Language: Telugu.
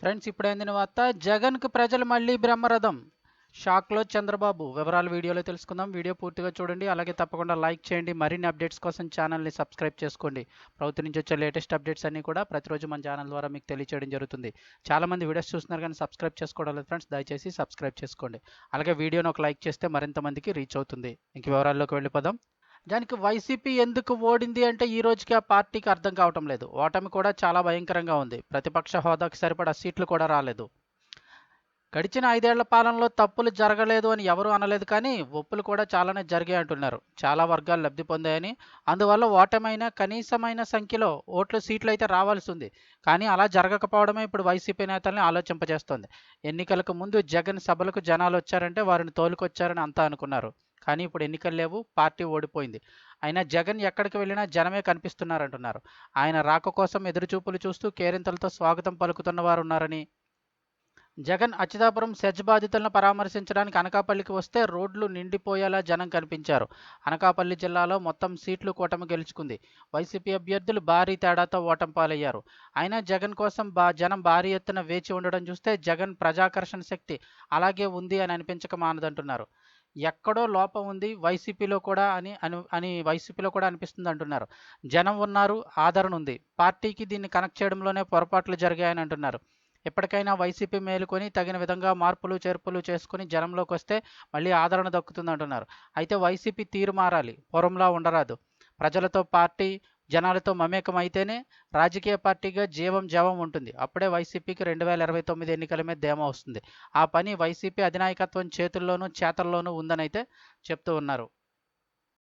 ఫ్రెండ్స్ ఇప్పుడు అందిన వార్త జగన్కు ప్రజలు మళ్ళీ బ్రహ్మరథం. షాక్లో చంద్రబాబు. వివరాలు వీడియోలో తెలుసుకుందాం. వీడియో పూర్తిగా చూడండి. అలాగే తప్పకుండా లైక్ చేయండి. మరిన్ని అప్డేట్స్ కోసం ఛానల్ని సబ్స్క్రైబ్ చేసుకోండి. ప్రభుత్వం నుంచి వచ్చే లేటెస్ట్ అప్డేట్స్ అన్ని కూడా ప్రతిరోజు మన ఛానల్ ద్వారా మీకు తెలియచేయడం జరుగుతుంది. చాలామంది వీడియోస్ చూస్తున్నారు కానీ సబ్స్క్రైబ్ చేసుకోవడం లేదు ఫ్రెండ్స్. దయచేసి సబ్స్క్రైబ్ చేసుకోండి. అలాగే వీడియోని ఒక లైక్ చేస్తే మరింత మందికి రీచ్ అవుతుంది. ఇంక వివరాల్లోకి వెళ్ళిపోదాం. దానికి వైసీపీ ఎందుకు ఓడింది అంటే ఈ రోజుకి ఆ పార్టీకి అర్థం కావటం లేదు. ఓటమి కూడా చాలా భయంకరంగా ఉంది. ప్రతిపక్ష హోదాకు సరిపడా సీట్లు కూడా రాలేదు. గడిచిన ఐదేళ్ళ పాలనలో తప్పులు జరగలేదు అని ఎవరూ అనలేదు కానీ ఒప్పులు కూడా చాలానే జరిగాయి అంటున్నారు. చాలా వర్గాలు లబ్ధి పొందాయని. అందువల్ల ఓటమైన కనీసమైన సంఖ్యలో ఓట్లు సీట్లు అయితే రావాల్సి ఉంది. కానీ అలా జరగకపోవడమే ఇప్పుడు వైసీపీ నేతల్ని ఆలోచింపజేస్తోంది. ఎన్నికలకు ముందు జగన్ సభలకు జనాలు వచ్చారంటే వారిని తోలుకొచ్చారని అంతా అనుకున్నారు. కానీ ఇప్పుడు ఎన్నికలు లేవు పార్టీ ఓడిపోయింది. అయినా జగన్ ఎక్కడికి వెళ్ళినా జనమే కనిపిస్తున్నారంటున్నారు. ఆయన రాక కోసం ఎదురుచూపులు చూస్తూ కేరింతలతో స్వాగతం పలుకుతున్న వారు ఉన్నారని జగన్ అచ్యుతాపురం సెజ్ బాధితులను పరామర్శించడానికి అనకాపల్లికి వస్తే రోడ్లు నిండిపోయేలా జనం కనిపించారు. అనకాపల్లి జిల్లాలో మొత్తం సీట్లు కూటమి గెలుచుకుంది. వైసీపీ అభ్యర్థులు భారీ తేడాతో ఓటం పాలయ్యారు. అయినా జగన్ కోసం బా జనం భారీ ఎత్తున వేచి ఉండడం చూస్తే జగన్ ప్రజాకర్షణ శక్తి అలాగే ఉంది అని అనిపించక మానదంటున్నారు. ఎక్కడో లోపం ఉంది వైసీపీలో కూడా అని అని అని వైసీపీలో కూడా అనిపిస్తుంది అంటున్నారు. జనం ఉన్నారు ఆదరణ ఉంది. పార్టీకి దీన్ని కనెక్ట్ చేయడంలోనే పొరపాట్లు జరిగాయని అంటున్నారు. ఎప్పటికైనా వైసీపీ మేలుకొని తగిన విధంగా మార్పులు చేర్పులు చేసుకుని జనంలోకి వస్తే మళ్ళీ ఆదరణ దక్కుతుంది అంటున్నారు. అయితే వైసీపీ తీరు మారాలి పూర్వంలా ఉండరాదు. ప్రజలతో పార్టీ జనాలతో మమేకం అయితేనే రాజకీయ పార్టీగా జీవం జవం ఉంటుంది. అప్పుడే వైసీపీకి రెండు వేల ఇరవై తొమ్మిది ఎన్నికల మీద ధీమా వస్తుంది. ఆ పని వైసీపీ అధినాయకత్వం చేతుల్లోనూ చేతల్లోనూ ఉందనైతే చెప్తూ ఉన్నారు.